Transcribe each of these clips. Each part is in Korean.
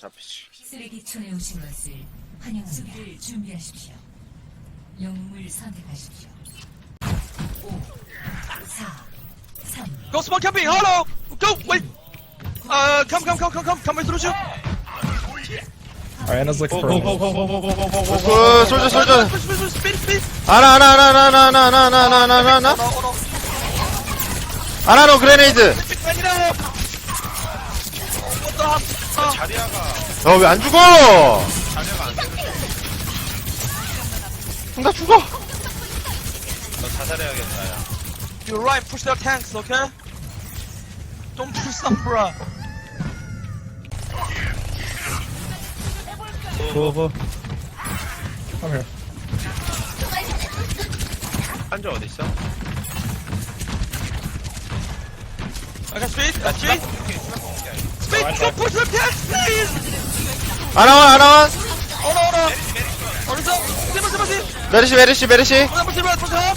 잡히지. 쓰레기촌에 오신 것을 환영합니다. 수비를 준비하십시오. 영웅을 선택하십시오. 5, 4, 3, Go smoke camping, hello! Go, wait! Uh, come, come, come, come, come, come with Lucio. Alright, Anna's looking for me. 그 솔져 솔져 Speed, speed, speed, speed. 아나 아나 아나 아나 아나 아나 아나 아나 아나 아나 아나 Oh, no, oh, no. 아나노 그레네이드 Speed, man, get out. What the hell? 자리아가 어왜안 죽어 자리아가 안 되는 나 죽어 너 자살해야겠다 야. You're right, push their tanks, okay? Don't push them, bruh. Cool. Come here. 한조 어디 있어? I got speed, got 왼쪽 보시면 패스! 아나와 아나와 어라 어라! 어디서? 세번 세번 메르시 메르시 메르시 보자 보자 보자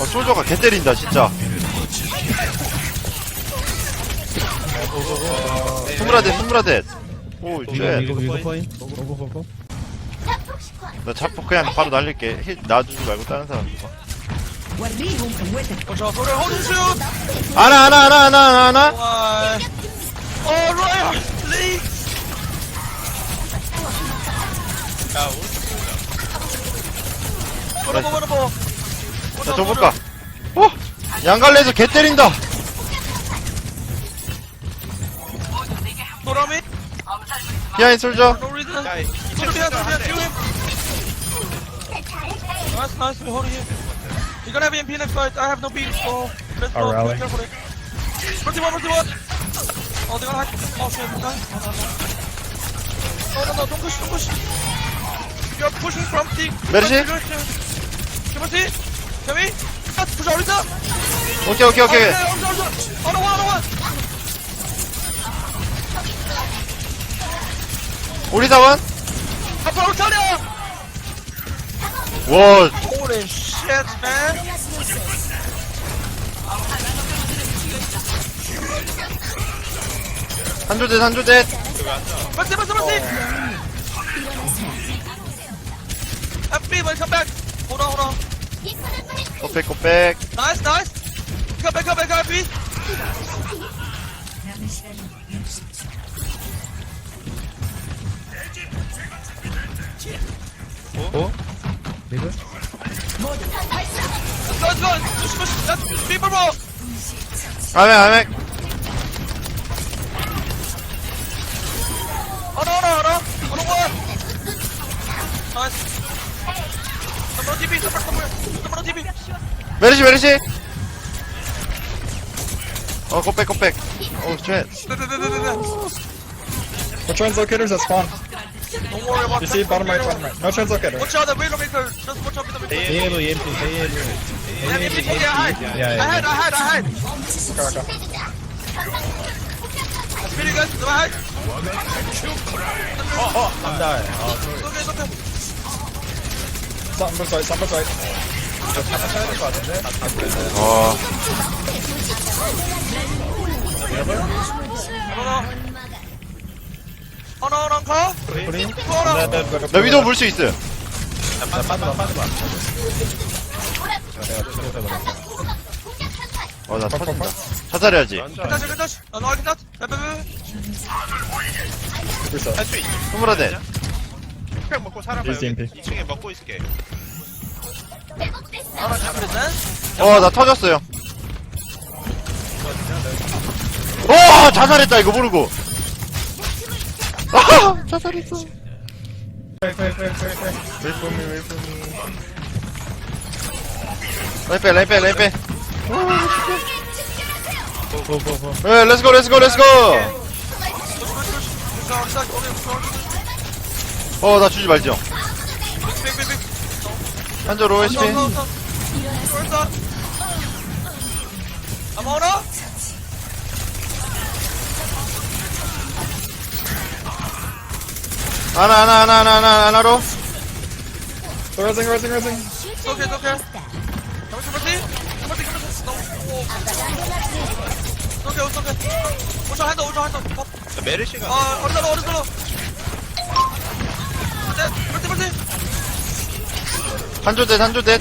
어 소저가 개 때린다 진짜 스무라 대 스무라 대. 오 이게. 나 자꾸 그냥 바로 날릴게 힐 놔주지 말고 다른 사람 줘 먼저, 소리, hold and shoot. 아나 아나 아나 아나 아나 아나? Oh, Ryan, please. 야 우리 뭐라, 뭐, 뭐라, 뭐. 자 줘볼까 어 양갈래에서 개 때린다 노라미? 히아인 솔저 No reason. 야 Soda behind, soda behind, kill him. Nice, nice, we hold it here. You're gonna have EMP next fight. I have no beat, so let's go. rally. Be careful. Mercy one, mercy one. Oh, they're gonna hack. Oh shit, nice. No, no, no. No, no, no, don't push, don't push. You're pushing from the. Mercy? Come on, see? Come in. Push out, Rita. 오케이 오케이 오케이 On the one, on the one. 우리 사원 앞으로 차려. 와 Holy shit, man. 한조댓 한조댓 Mercy, mercy, mercy. FB, welcome back. Hold on, hold on. 코백 코백 Nice, nice. Come back, come back, come back. 리그? 나나 조심하시 나 리버버 아메 아메 알아 알아 알아 알아 와 나이스 더블 DB 더블 더블 더블 DB 메르시 메르시. 어 컷백 컷백. 어, 오쉣. 네네네네네. We're trying to locate us at spawn. Don't worry about that. bottom right, bottom right. No chance, okay. Watch out the window. Uh, just watch out the window maker. Stay able, aim to, stay able. Let me pick here, hide. Ahead, ahead, ahead. Okay, okay. I'm spinning guys to the right. Oh, oh, I'm dying. Oh, okay, okay. Something was right, something was. Oh. Never? I. 하나 하나 가? 하나 나 위도 볼 수 있어. 빠져 빠져 빠져 봐. 어, 나 터진다. 사살해야지. 괜찮지 괜찮지 나 나와 괜찮지 빼빼빼 할수 있어. 스물아대. 스펙 먹고 살아봐요. 일생 백. 2층에 먹고 있을게. 하나 잡으면 어, 나 터졌어요. 어, 자살했다, 이거 모르고. 아! 자살했어. Wait for me, wait for me. 라이페, 라이페, 라이페. Go, go, go, go. 에, let's go, let's go, let's go. 어, 나 주지 말죠. 한조 로에 시민. 아마오라 하나 하나 하나 하나 하나 하나로? 레징 레징 레징 오케이 오케이. 잠깐만 잠깐만 잠깐만 오케이 오케이 오셔 한다 오셔 한다 메르시가 아 어른들로 어른들로. 네 빨리 빨리 한조대 한조대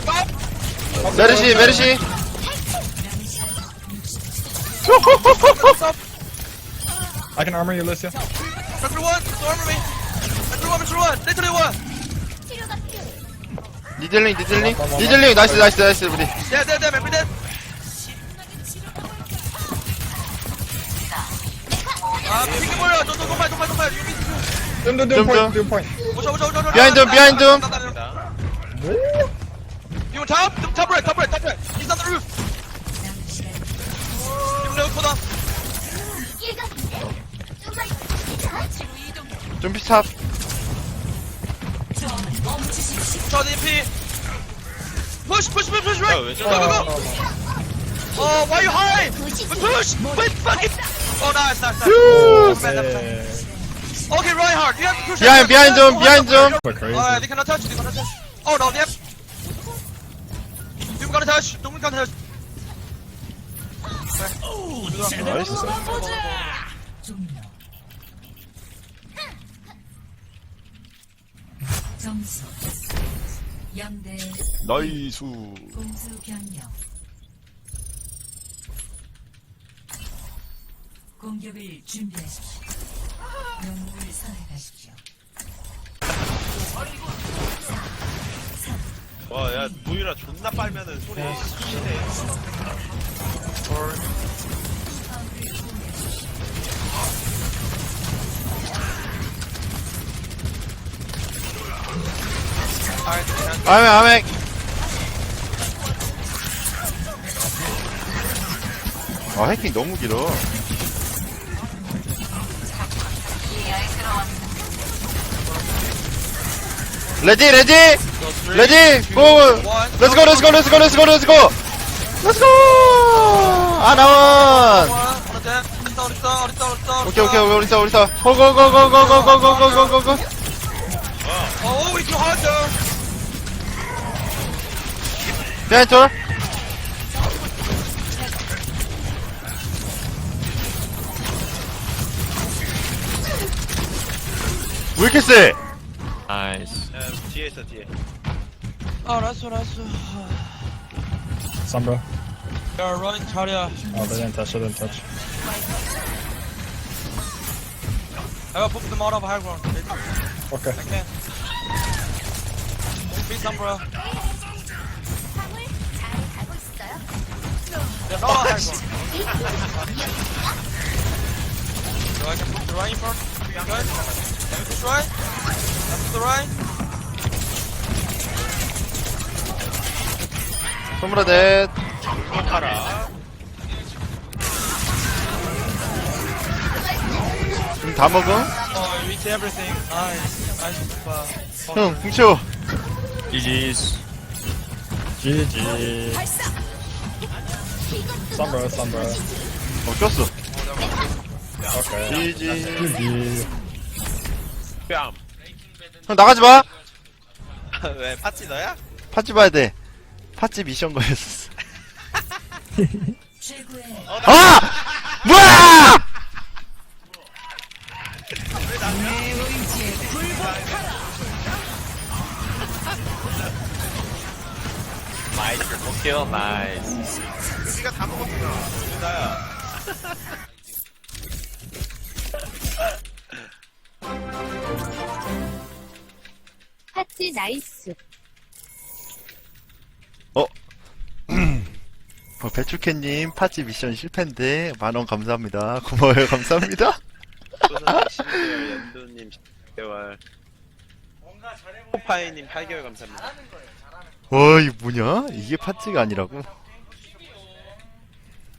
메르시 메르시. I can armor you, Lucia. Doctor One, armor me. 원 미션 원 레터리 원 니들링 니들링 아, 아, 아, 니들링 나이스 나이스 나이스 우리 네네네 멤버 넷 아, 피기 몰라. 저, 저, 동발, 동발, 동발. 유미, 유미. 좀, 뜸뜸뜸 좀. 포인트 뜸 포인트 오셔, 오셔, 오셔, 오셔. 비하인드, 비하인드. 이거 잡, 탑, 탑, 탑, 탑, 탑, 인사드루. 지금 레오포다. 좀비 탑 Shot DP. Push, push, push, push, right. Oh, go, go, go. Oh, why are you high? Push, push, fucking. Oh, nice, nice, nice. Oh, man. Okay, right hard. You have to push. Behind, behind zone, behind zone. Alright, they cannot touch. They cannot touch. Oh no, they have. we gonna touch. Don't we gonna touch. Oh, nice. 점수 0대 나이스 공수 변경. 공격을 준비하십시오. 영웅을 선택하십시오. 와야 무이라 존나 빨면은 소리 치네 아메 아메 아 해킹 너무 길어. 레디 레디! 레디! 고 렛츠 고. 렛츠 고 렛츠 고 렛츠 고 렛츠 고 렛츠 고 아나원 어렸다, 어렸다, 어렸다, 어렸다. 오케이 오케이 우리 다 우리 다 고고고고고고고고고고 비하인드 왜 이렇게 세? 나이스 야 뒤에 있어 뒤에 아, 나이스, 나이스. Sombra. 야, 라인 잘이야. Oh, they didn't touch, they didn't touch. I will put them out of high ground. Okay. I can. Beat them, on high ground. So I can put the right in front. Good. Let me push right. That's the right. 스물넷 파라 지금 다 먹음? Oh, you reach everything. Nice. Nice. Uh, 형 훔쳐 썸브라 썸브라 어 꼈어 오케이 지지 뺨. 형 나가지마 왜 파티 너야? 팥집 봐야 돼 팥집 미션 거였어 어, 아! 뭐야! 내 의지에 나이스. 오케이 나이스. 우리가 다 먹었구나. 나야 하트 나이스. 어, 배추캔님 팥집 미션 실패인데 만원 감사합니다. 고마워요. 감사합니다. 소선 12개월 연두님 10개월. 호파이님 8개월 감사합니다 와 이게 뭐냐? 이게 팥집가 아니라고?